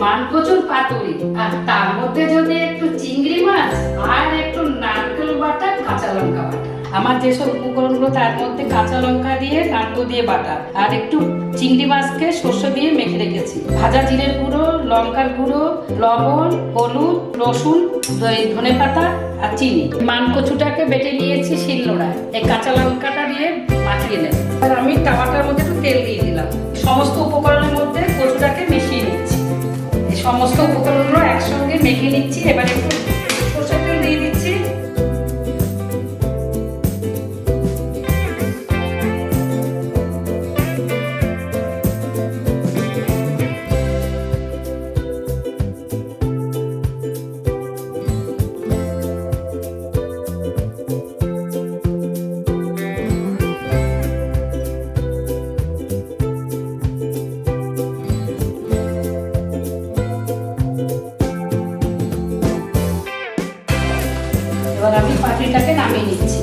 মানকচুর পাতুরি। আর তার মধ্যে যদি একটু চিংড়ি মাছ আর একটু নারকেল বাটা, কাঁচা লঙ্কা বাটা। আমার যেসব উপকরণগুলো তার মধ্যে কাঁচা লঙ্কা দিয়ে, নারকেল দিয়ে বাটা, আর একটু চিংড়ি মাছকে শস্য দিয়ে মেখে রেখেছি। ভাজা জিরের গুঁড়ো লঙ্কার গুঁড়ো, লবণ, হলুদ, রসুন ধনে পাতা আর চিনি। মান কচুটাকে বেটে নিয়েছি শিলনোড়ায়। এই কাঁচা লঙ্কাটা দিয়ে মাখিয়ে নেব। আর আমি টামাটার মধ্যে একটু তেল দিয়ে দিলাম। সমস্ত উপকরণের মধ্যে কচুটাকে মিশিয়ে নিচ্ছি। সমস্ত উপকরণগুলো একসঙ্গে মেখে নিচ্ছি, এবার একটু এবার আমি পাটিটাকে নামিয়ে নিচ্ছি।